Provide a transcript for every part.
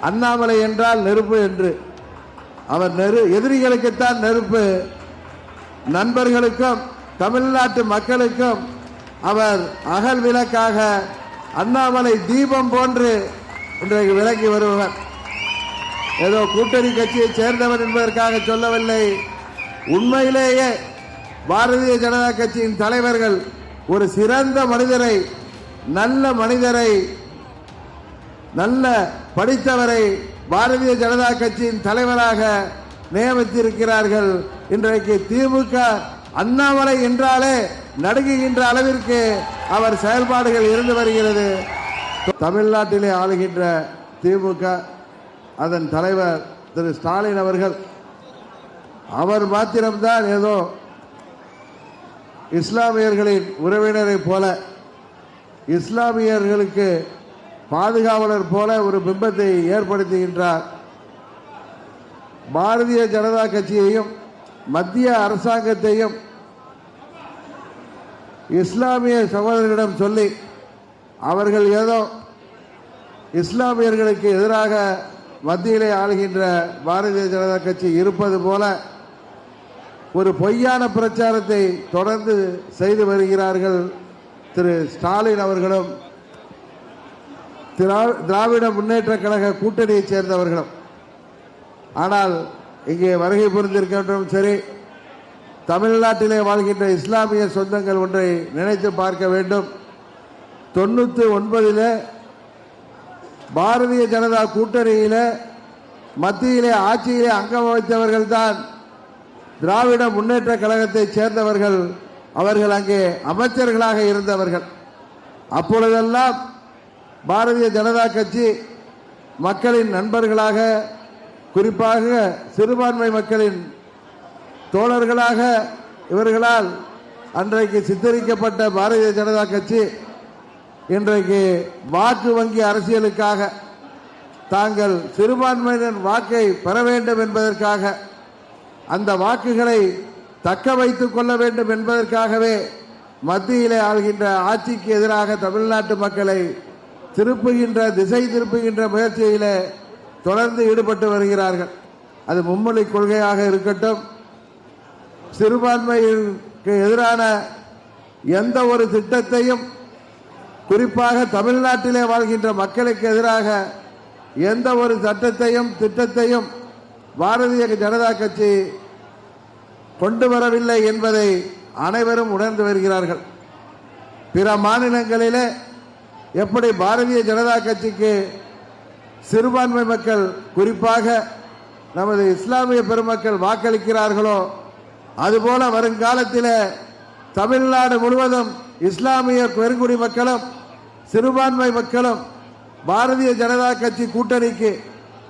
அண்ணாமலை என்றால் நெருப்பு என்று. அவர் நெரு எதிரிகளுக்குத்தான் நெருப்பு. நண்பர்களுக்கும் தமிழ்நாட்டு மக்களுக்கும் அவர் அகல் விளக்காக அண்ணாமலை தீபம் போன்று இன்றைக்கு விளக்கி வருபவர். ஏதோ கூட்டணி கட்சியை சேர்ந்தவர் என்பதற்காக சொல்லவில்லை. உண்மையிலேயே பாரதிய ஜனதா கட்சியின் தலைவர்கள் ஒரு சிறந்த மனிதரை நல்ல மனிதரை நல்ல படித்தவரை பாரதிய ஜனதா கட்சியின் தலைவராக நியமித்திருக்கிறார்கள். இன்றைக்கு திமுக அண்ணாமலை என்றாலே நடுங்குகின்ற அளவிற்கு அவர் செயல்பாடுகள் இருந்து வருகிறது. தமிழ்நாட்டிலே ஆளுகின்ற திமுக அதன் தலைவர் திரு ஸ்டாலின் அவர்கள் அவர் மாத்திரம்தான் ஏதோ இஸ்லாமியர்களின் உறவினரைப் போல இஸ்லாமியர்களுக்கு பாதுகாவலர் போல ஒரு பிம்பத்தை ஏற்படுத்துகின்றார். பாரதிய ஜனதா கட்சியையும் மத்திய அரசாங்கத்தையும் இஸ்லாமிய சகோதரர்களிடம் சொல்லி அவர்கள் ஏதோ இஸ்லாமியர்களுக்கு எதிராக மத்தியிலே ஆளுகின்ற பாரதிய ஜனதா கட்சி இருப்பது போல ஒரு பொய்யான பிரச்சாரத்தை தொடர்ந்து செய்து வருகிறார்கள் திரு ஸ்டாலின் அவர்களும் திராவிட முன்னேற்ற கழக கூட்டணியைச் சேர்ந்தவர்களும். ஆனால் இங்கே வருகை புரிந்திருக்கின்றோம் சரி தமிழ்நாட்டிலே வாழ்கின்ற இஸ்லாமிய சொந்தங்கள் ஒன்றை நினைத்து பார்க்க வேண்டும். தொண்ணூற்றி ஒன்பதில் பாரதிய ஜனதா கூட்டணியில மத்தியிலே ஆட்சியிலே அங்கம் வகித்தவர்கள் தான் திராவிட முன்னேற்ற கழகத்தைச் சேர்ந்தவர்கள். அவர்கள் அங்கே அமைச்சர்களாக இருந்தவர்கள். அப்பொழுதெல்லாம் பாரதிய ஜனதா கட்சி மக்களின் நண்பர்களாக குறிப்பாக சிறுபான்மை மக்களின் தோழர்களாக இவர்களால் அன்றைக்கு சித்தரிக்கப்பட்ட பாரதிய ஜனதா கட்சி இன்றைக்கு வாக்கு வங்கி அரசியலுக்காக தாங்கள் சிறுபான்மையினர் வாக்கை பெற வேண்டும் என்பதற்காக அந்த வாக்குகளை தக்க வைத்துக் கொள்ள வேண்டும் என்பதற்காகவே மத்தியிலே ஆள்கின்ற ஆட்சிக்கு எதிராக தமிழ்நாட்டு மக்களை திருப்புகின்ற திசை திருப்புகின்ற முயற்சியிலே தொடர்ந்து ஈடுபட்டு வருகிறார்கள். அது மும்மொழி கொள்கையாக இருக்கட்டும். சிறுபான்மைக்கு எதிரான எந்த ஒரு திட்டத்தையும் குறிப்பாக தமிழ்நாட்டிலே வாழ்கின்ற மக்களுக்கு எதிராக எந்த ஒரு சட்டத்தையும் திட்டத்தையும் பாரதிய ஜனதா கட்சி கொண்டு வரவில்லை என்பதை அனைவரும் உணர்ந்து வருகிறார்கள். பிற மாநிலங்களிலே எப்படி பாரதிய ஜனதா கட்சிக்கு சிறுபான்மை மக்கள் குறிப்பாக நமது இஸ்லாமிய பெருமக்கள் வாக்களிக்கிறார்களோ அதுபோல வருங்காலத்தில் தமிழ்நாடு முழுவதும் இஸ்லாமிய பெருங்குடி மக்களும் சிறுபான்மை மக்களும் பாரதிய ஜனதா கட்சி கூட்டணிக்கு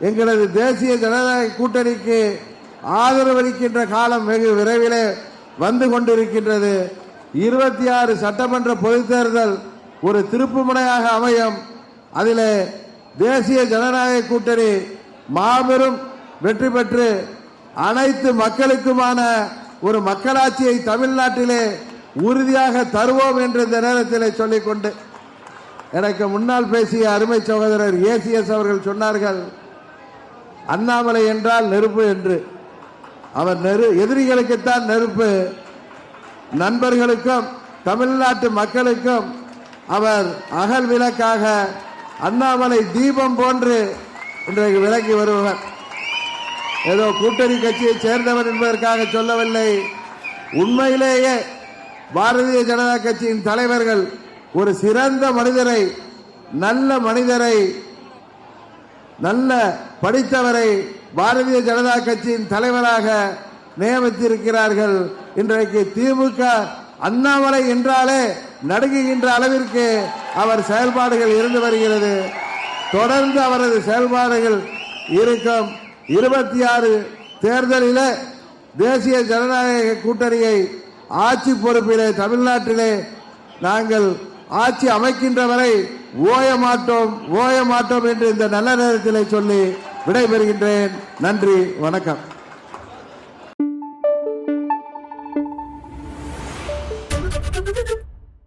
எங்களது தேசிய ஜனநாயக கூட்டணிக்கு ஆதரவளிக்கின்ற காலம் வெகு விரைவிலே வந்து கொண்டிருக்கின்றது. இருபத்தி ஆறு சட்டமன்ற பொதுத் தேர்தல் ஒரு திருப்புமுனையாக அமையும். அதில் தேசிய ஜனநாயக கூட்டணி மாபெரும் வெற்றி பெற்று அனைத்து மக்களுக்குமான ஒரு மக்களாட்சியை தமிழ்நாட்டிலே உறுதியாக தருவோம் என்று இந்த நேரத்தில் சொல்லிக்கொண்டு எனக்கு முன்னால் பேசிய அருமை சகோதரர் ஏசிஎஸ் அவர்கள் சொன்னார்கள் அண்ணாமலை என்றால் நெருப்பு என்று. அவர் நெரு எதிரிகளுக்குத்தான் நெருப்பு. நண்பர்களுக்கும் தமிழ்நாட்டு மக்களுக்கும் அவர் அகல் விளக்காக அண்ணாமலை தீபம் போன்று இன்றைக்கு விளக்கி வருபவர். ஏதோ கூட்டணி கட்சியைச் சேர்ந்தவர் என்பதற்காக சொல்லவில்லை. உண்மையிலேயே பாரதிய ஜனதா கட்சியின் தலைவர்கள் ஒரு சிறந்த மனிதரை நல்ல மனிதரை நல்ல படித்தவரை பாரதிய ஜனதா கட்சியின் தலைவராக நியமித்திருக்கிறார்கள். இன்றைக்கு திமுக அண்ணாமலை என்றாலே நடுங்குகின்ற அளவிற்கு அவர் செயல்பாடுகள் இருந்து வருகிறது. தொடர்ந்து அவரது செயல்பாடுகள் இருக்கும். இருபத்தி ஆறு தேர்தலில் தேசிய ஜனநாயக கூட்டணியை ஆட்சி பொறுப்பிலே தமிழ்நாட்டிலே நாங்கள் ஆட்சி அமைக்கின்ற வரை ஓய மாட்டோம் ஓய மாட்டோம் என்று இந்த நல்ல நேரத்திலே சொல்லி விடைபெறுகின்றேன். நன்றி வணக்கம்.